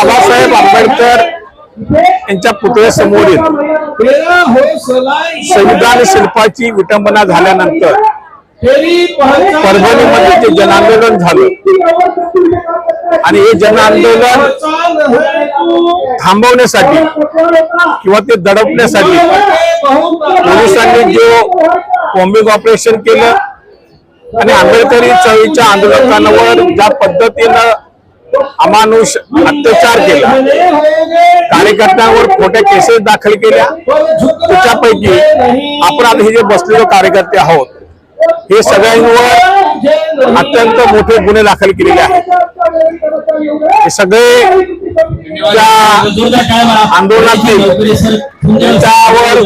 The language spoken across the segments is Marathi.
बाबासाहेब आंबेडकर यांच्या पुतळ्यासमोरील संविधान शिल्पाची विटंबना झाल्यानंतर परभणीमध्ये जे जनांदोलन झालं आणि हे जनआंदोलन थांबवण्यासाठी किंवा ते दडपण्यासाठी पोलिसांनी जो बॉम्बिंग ऑपरेशन केलं आणि आंबेडकरी चळीच्या आंदोलकांवर ज्या पद्धतीनं अमानुष अत्याचार केला. कार्यकर्त्यांवर खोट्या केसेस दाखल केल्या. त्याच्यापैकी आपण आता हे जे बसलेलो कार्यकर्ते आहोत हे सगळ्यांवर अत्यंत मोठे गुन्हे दाखल केलेले आहेत. हे सगळे त्या आंदोलनातील त्यांच्यावर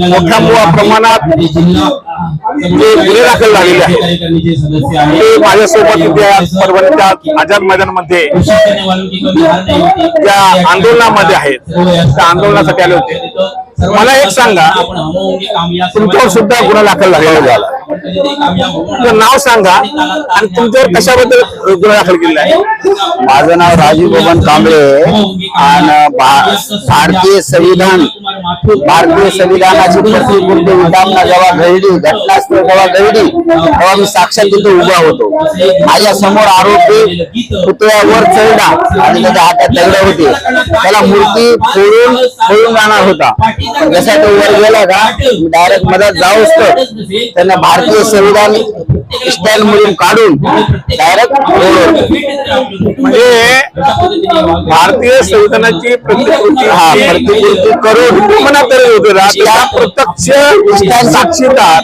मोठ्या प्रमाणात जे गुन्हे दाखल झालेले आहेत. ते माझ्यासोबत त्या परभणीच्या आझाद मैदानमध्ये त्या आंदोलनामध्ये आहेत. त्या आंदोलनासाठी आले होते. मला एक सांगा तुमच्यावर सुद्धा गुन्हा दाखल झालेला झाला नाव सांगा. आणि तुमच्यावर कशाबद्दल गुन्हा दाखल केलेला आहे? माझं नाव राजीव बबन कांबळे आणि भा- भारतीय संविधान भारतीय संविधानाची प्रतिपूर्ती विटांना जेव्हा घडली घटनास्थळ जेव्हा घडली तेव्हा मी साक्षात तिथे उभा होतो. माझ्यासमोर आरोपी पुतळ्यावर चढला आणि त्याच्या हातात दगड होते. त्याला मूर्ती फोडून फोडून जाणार होता. जसा तो वर गेला का डायरेक्ट मदत जाऊच तर त्यांना भारतीय संविधान स्टँड मधून काढून डायरेक्ट म्हणजे भारतीय संविधानाची प्रतिकृती हा, प्रतिकृती करून मना करत होते.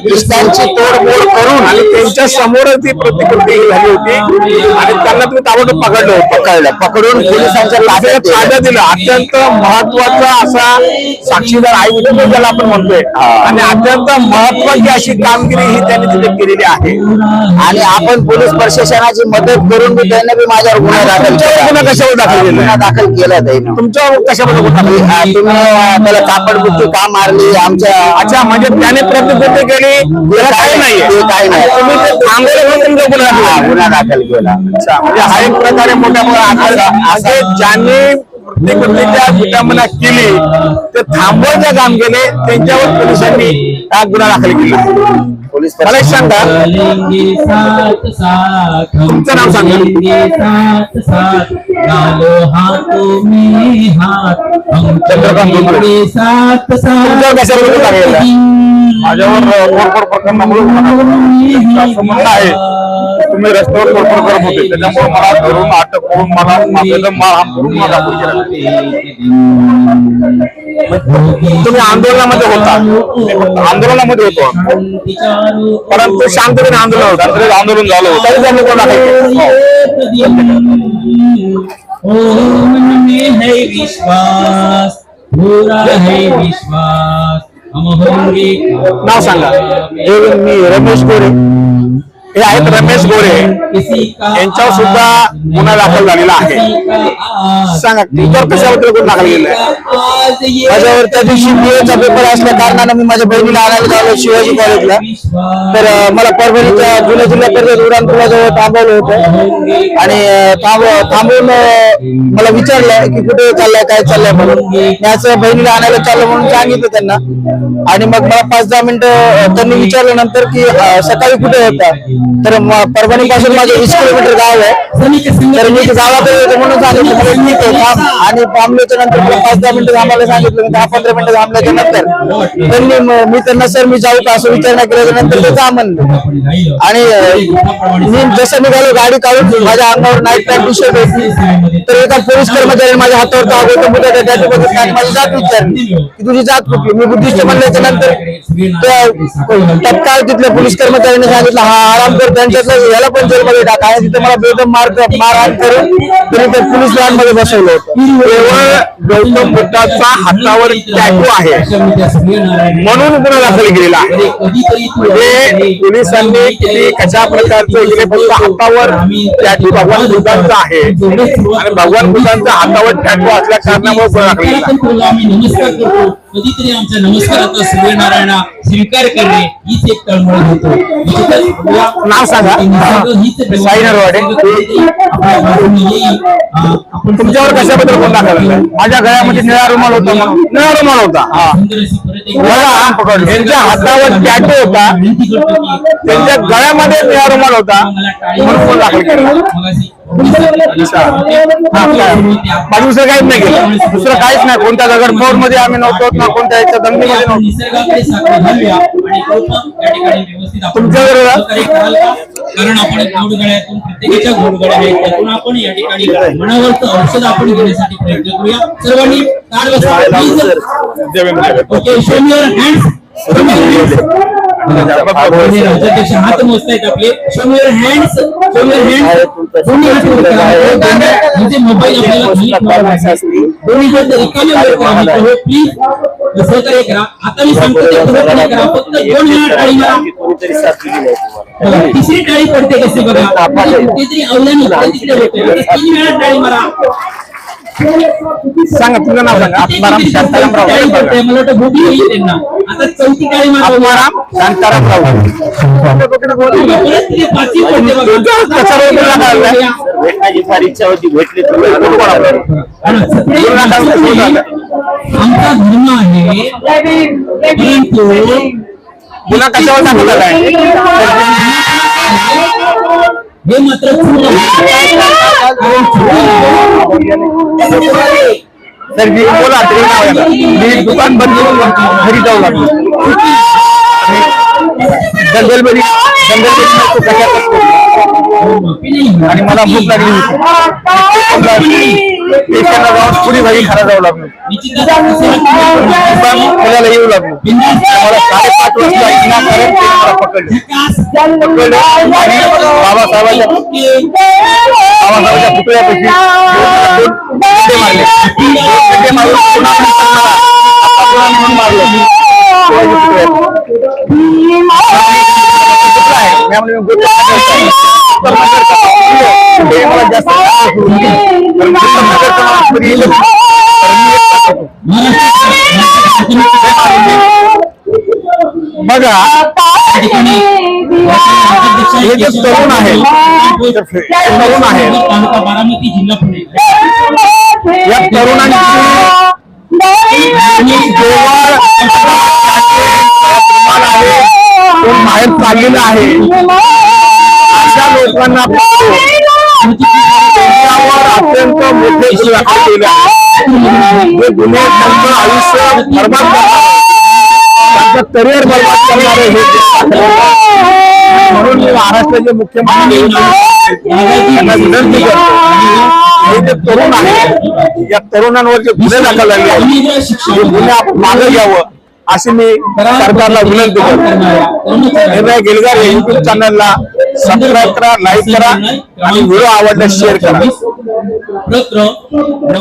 ख्रिस्तांची तोडफोड करून आणि त्यांच्या समोरच ती प्रतिकृती झाली होती. आणि त्यांना तुम्ही ताबडतोब पकडलं होतं. पकडलं. पकडून पोलिसांच्या ताब्यात दिलं. ताब्यात दिलं. अत्यंत महत्त्वाचा असा साक्षीदार आई ज्याला आपण म्हणतोय. आणि अत्यंत महत्वाची अशी कामगिरी ही त्यांनी तिथे केलेली आहे. आणि आपण पोलीस प्रशासनाची मदत करून मी त्यांना बी माझ्यावर गुन्हा दाखल केला. कशावर दाखल केला? गुन्हा दाखल केला त्यानं. तुमच्यावर कशाबद्दल तुम्ही त्याला कापडबुट्टी का मारली? आमच्या अच्छा म्हणजे त्याने प्रतिकृती केली त्याला काही नाही काही नाही. तुम्ही ते थांबवलं म्हणून तुमचा गुन्हा हा, दाखल गुन्हा दाखल केला. अच्छा म्हणजे हा एक प्रकारे मोठ्या प्रमाणात म्हणजे ज्यांनी प्रतिकृतीच्या विटंबना केली ते थांबवायचं काम केले त्यांच्यावर पोलिसांनी हा गुन्हा दाखल केला. पोलीस मला एक सांगा. तुमचं नाव सांगा. माझ्यावर प्रकरणामुळे म्हणणं आहे तुम्ही रस्त्यावर तोडफोड करत होते. त्याच्यामुळे मला धरून अटक करून मला मारहाण करून मला दाखल केला तुम्ही आंदोलनामध्ये होता. आंदोलनामध्ये होतो परंतु शांततेने आंदोलन होतं. शांततेने आंदोलन झालं होतं. तरी त्यांनी कोण दाखल केलं ओ मन में है विश्वास पूरा है नाव सांगा. मी रमेश गोरे हे आहेत रमेश गोरे. यांच्यावर सुद्धा गुन्हा दाखल झालेला आहे. सांगा तुमच्यावर कशाबद्दल गुन्हा दाखल केला आहे? माझ्यावर त्या दिवशी मुलाचा पेपर असल्या कारणानं मी माझ्या बहिणीला आणायला जालो शिवाजी कॉलेजला तर मला परभणीच्या जुन्या जिल्हा परिषद उडानपुलाजवळ थांबवलं होतं. आणि थांब थांबवून मला विचारलं की कुठे चाललंय काय चाललंय म्हणून. मी असं बहिणीला आणायला चाललं म्हणून सांगितलं त्यांना. आणि मग मला पाच दहा मिनिटं त्यांनी विचारलं नंतर की सकाळी कुठे होता? तर परभणी पासून माझं वीस किलोमीटर गाव आहे. तर मी गावाकडे होतो म्हणून सांगितलं मी ठीक आणि थांबल्याच्या नंतर पाच दहा मिनिटं थांबायला सांगितलं दहा पंधरा मिनिटं थांबल्याच्या नंतर. त्यांनी मी त्यांना सर मी जाऊ का? असं विचारणा केल्याच्यानंतर ते जा म्हणले. आणि मी जसं निघालो गाडी काढून माझ्या अंगावर नाईट पॅन्ट टी होती. तर एका पोलीस कर्मचाऱ्याने माझ्या हातावर ताव होतं. आणि माझी जात विचारली. की तुझी जात कुठली? मी बुद्धिस्ट म्हणल्याच्या नंतर तत्काळ तिथल्या पोलीस कर्मचाऱ्याने सांगितलं हा काम कर त्यांच्यातलं याला पण जेलमध्ये टाका. तिथे मला बेदम मार मारहाण करून त्यांनी त्या पोलीस व्हॅनमध्ये बसवलं होतं. गौतम बुद्धाचा हातावर टॅटू आहे. म्हणून गुन्हा दाखल केलेला आहे म्हणजे पोलिसांनी किती कशा प्रकारचं गेले फक्त हातावर टॅटू भगवान बुद्धांचा आहे. आणि भगवान बुद्धांचा हातावर टॅटू असल्या कारणामुळे गुन्हा दाखल केला नमस्कार करतो कधीतरी आमच्या नमस्काराचा सूर्यनारायणा स्वीकार करणे हीच एक तळमळ होतो निश्चितच नाव सांगा. हीच साई नरवाडे. आपण तुमच्यावर कशाबद्दल कोण दाखल माझ्या गळ्यामध्ये निळा रुमाल होता म्हणून. निळा रुमाल होता. हा. सुंदर अशी परत एक- बघा, यांच्या हातावर टॅटू होता. त्यांच्या गळ्यामध्ये निळा रुमाल होता. म्हणून दाखल दुसरं काहीच नाही केलं. दुसरं काहीच नाही. कोणत्या दगडफोडमध्ये आम्ही नव्हतो ना कोणत्या याच्या दंगलीमध्ये नव्हतो. तुमच्या कारण आपण घोडगड्यातून प्रत्येकाच्या घोडगड्या आहेत त्यातून आपण या ठिकाणी मनावरचं औषध आपण घेण्यासाठी प्रयत्न करूया. सर्वांनी राज्याध्यक्ष हात मोजतायत आपले. Show your hands show your hands दोन्ही हात म्हणजे मोबाईल आपल्याला. दोन्ही हात रिकामे वर मित्र प्लीज सहकार्य करा आता मी सांगतो ते पूर्णपणे करा फक्त दोन वेळा टाळी मारा बघा, तिसरी टाळी पडते कसे बघा. कुठेतरी अवलंबून तिकडे होते आता तीन वेळा टाळी मारा. सांगा तुझं नाव सांगा. आत्माराम शांताराम टाळी पडते मला वाटतं भूक येईल त्यांना. आता चौथी टाळी मारा. आत्माराम शांताराम राव परत तिथे पाचवी पडते बघा. भेटण्याची फार इच्छा होती भेटले. आमचा धर्म आहे परंतु गुन्हा कशावर दाखल झाला आहे हे मात्र. तर मी बोला तरी. मी दुकान बंद करून घरी जाऊ लागलो जंगलमध्ये जंगलमध्ये कशातच माफी नाही. आणि मला भूक लागली. होती स्टेशनला जाऊन पुरी भाजी खायला जाऊ लागलो. खोलायला येऊ लागलो. मला साडेपाच वाजता मला पकडले. बाबासाहेबांच्या बाबासाहेबांच्या पुतळ्यापाशी मारले. खड्डे मारलं? बघा हे जे तरुण आहे तरुण आहे. या तरुणांची आहे बाहेर चाललेला आहे. लोकांना अत्यंत मोठे व्यक्त दाखल केले आहेत गुन्हे त्यांचं आयुष्य बर्बाद त्यांचं करिअर बर्बाद करणारे हे म्हणून मी महाराष्ट्राचे मुख्यमंत्री यांना विनंती करतो. हे जे तरुण आहे या तरुणांवर जे गुन्हे दाखल झाले आहेत हे गुन्हे मागे घ्यावं. अशी मी सरकारला विनंती करतो निर्णय गेलगार या युट्यूब चॅनलला सबस्क्राईब करा लाईक करा आणि व्हिडिओ आवडल्यास शेअर करा पत्र